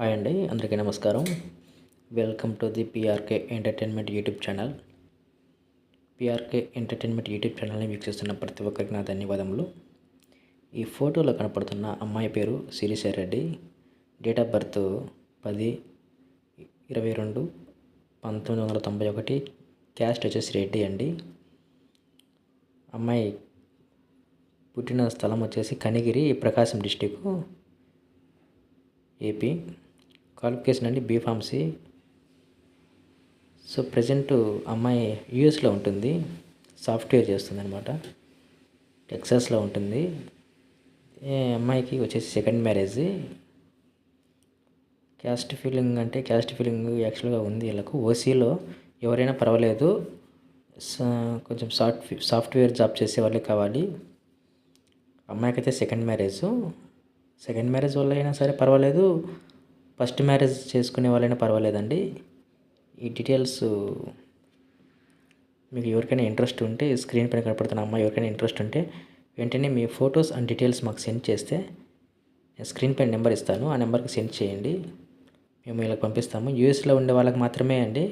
Hi అండి అందరికీ నమస్కారం. Welcome to the PRK entertainment YouTube channel. PRK entertainment YouTube ఛానల్ని వీక్షిస్తున్న ప్రతి ఒక్కరికి నా ధన్యవాదములు. ఈ ఫోటోలో కనపడుతున్న అమ్మాయి పేరు Sirisha Reddy. Date of birth పది ఇరవై రెండు పంతొమ్మిది వందల తొంభై ఒకటి. క్యాస్ట్ వచ్చేసి రెడ్డి అండి. అమ్మాయి పుట్టిన స్థలం వచ్చేసి Kanigiri Prakasam district AP. Qualification అండి బీఫార్మసీ సో ప్రజెంట్ అమ్మాయి యూఎస్లో ఉంటుంది. సాఫ్ట్వేర్ చేస్తుంది అనమాట టెక్సాస్లో ఉంటుంది. ఈ అమ్మాయికి వచ్చేసి సెకండ్ మ్యారేజ్. క్యాస్ట్ ఫీలింగ్ అంటే క్యాస్ట్ ఫీలింగ్ యాక్చువల్గా ఉంది వీళ్ళకు. ఓసీలో ఎవరైనా పర్వాలేదు. స- కొంచెం సాఫ్ట్ సాఫ్ట్వేర్ జాబ్ చేసే వాళ్ళే కావాలి. అమ్మాయికి అయితే సెకండ్ మ్యారేజ్. సెకండ్ మ్యారేజ్ వల్ల అయినా సరే పర్వాలేదు. ఫస్ట్ మ్యారేజ్ చేసుకునే వాళ్ళైనా పర్వాలేదండి. ఈ డీటెయిల్స్ మీకు ఎవరికైనా ఇంట్రెస్ట్ ఉంటే స్క్రీన్ పైన కనపడుతున్న అమ్మాయి ఎవరికైనా ఇంట్రెస్ట్ ఉంటే వెంటనే మీ ఫొటోస్ అండ్ డీటెయిల్స్ మాకు సెండ్ చేస్తే నేను స్క్రీన్ పైన నెంబర్ ఇస్తాను. ఆ నెంబర్కి సెండ్ చేయండి. మేము ఇలా పంపిస్తాము. యూఎస్లో ఉండే వాళ్ళకి మాత్రమే అండి.